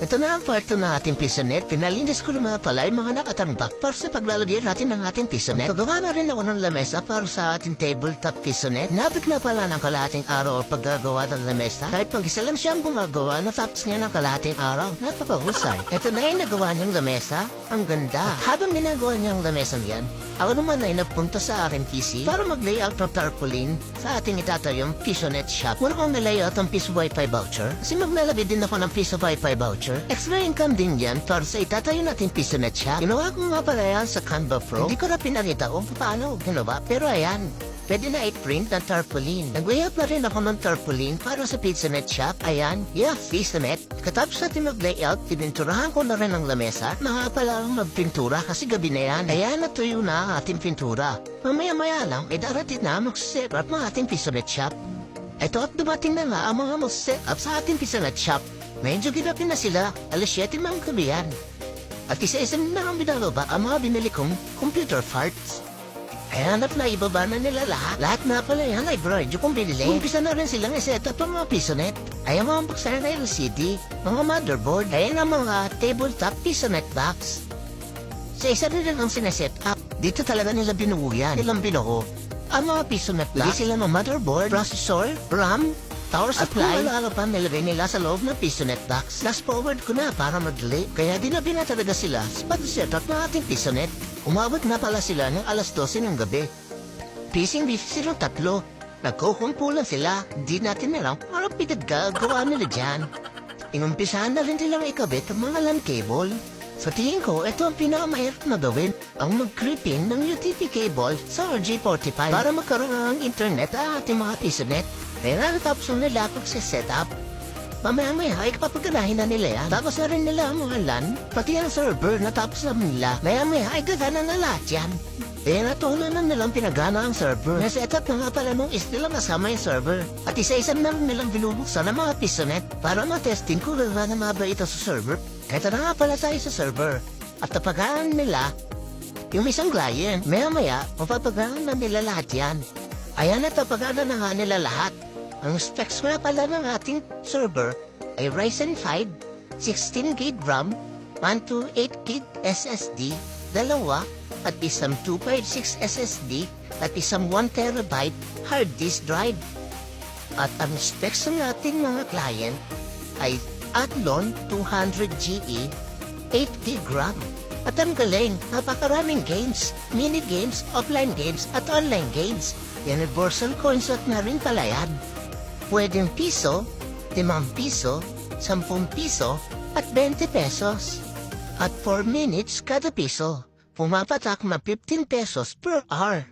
Ito na ang part 2 ng ating pisonet. Pinalinis ko naman pala yung mga nakatambak para sa paglalagyan natin ng ating pisonet. Pagawa na rin ako ng lamesa para sa ating tabletop pisonet. Nabit na pala ng kalating araw ang paggagawa ng lamesa. Kahit pag-isa lang siyang gumagawa, natapos niya ng kalating araw. Napakahusay. Ito na yung nagawa niyang lamesa. Ang ganda. At habang ginagawa niyang lamesa niyan, ako naman ay nagpunta sa PC para mag-layout ng tarpaulin sa ating itatayong pisonet shop. Wala kong na-layout ang piso wifi voucher kasi maglalagay din ako ng piso wifi voucher. Extra income din yan para sa itatayo natin pisonet shop. Ginawa ko nga pala yan sa Canva Pro. Hindi ko na pinakita kung paano ginawa pero ayan. Pwede na i-print ng tarpaulin. Nag-layout na rin ako ng tarpaulin para sa Pizzanet shop. Ayan, yeah, Pizzanet. Katapos natin mag-layout, pininturahan ko na rin ang lamesa. Mga pala ang magpintura kasi gabi na yan. Ayan, natuyo na ang ating pintura. Mamaya-maya lang, eh darating na mag-set up ng ating Pizzanet shop. Ito at dumating na nga ang mga mag-set up sa ating Pizzanet shop. Medyo ginapin na sila, alas 7 ng gabi yan. At isa-isa na ang binababa ang mga binili kong computer parts. Hanap na ibaba na nila lahat. Lahat na pala yan ay broadyo kong binili. Umpisa na rin silang iset up ang mga pisonet. Ay ang mga buksan na LCD, mga motherboard, ay ang mga tabletop pisonet box. Sa isa rin ang sineset up. Dito talaga nila binuo yan. Nilang binuo. Ang mga pisonet box, sila ng motherboard, processor, RAM, power supply. At kung ano pa nilagay nila sa loob ng pisonet box. Last forward ko na para madali. Kaya dinabi na talaga sila sa pag-setup ng ating pisonet. Umabot na pala sila ng alas 12 ng gabi. Pising silang tatlo. Nagkukumpulan sila. Di natin alam kung ano pinagagawa nila dyan. Inumpisahan na rin nilang ikabit ang mga LAN cable. Sa tingin ko, ito ang pinakamahirap na gawin. Ang mag-creeping ng UTP cable sa RJ45 para magkaroon ng internet ang ating mga pisonet. Kaya natapos na nila pag setup. Mamaya-maya ay kapapaganahin na nila yan. Tapos na rin nila ang mga LAN, pati ang server natapos na nila. Maya-maya ay gagana na lahat yan. Eh, natunan na nilang pinagana ang server. Naset-up na nga pala nung is nilang kasama yung server. At isa-isa na rin nilang binubuksan ang mga pisonet para matesting kung gagana nga ba ito sa server. Kaya na nga pala tayo sa server. At napagaan nila yung isang client. Maya-maya, mapapagaan na nila lahat yan. Ayan at napagana na nga nila lahat. Ang specs nga pala ng ating server ay Ryzen 5, 16 gig RAM, 128 gig SSD, dalawa at isang 256 SSD at isang 1 terabyte hard disk drive. At ang specs ng ating mga client ay Athlon 200GE 8 gig RAM. At ang galing, napakaraming games, mini games, offline games at online games. Universal at na rin pala yan. Pwedeng piso, 5 piso, 10 piso, at 20 pesos. At 4 minutes kada piso. Pumapatak na 15 pesos per hour.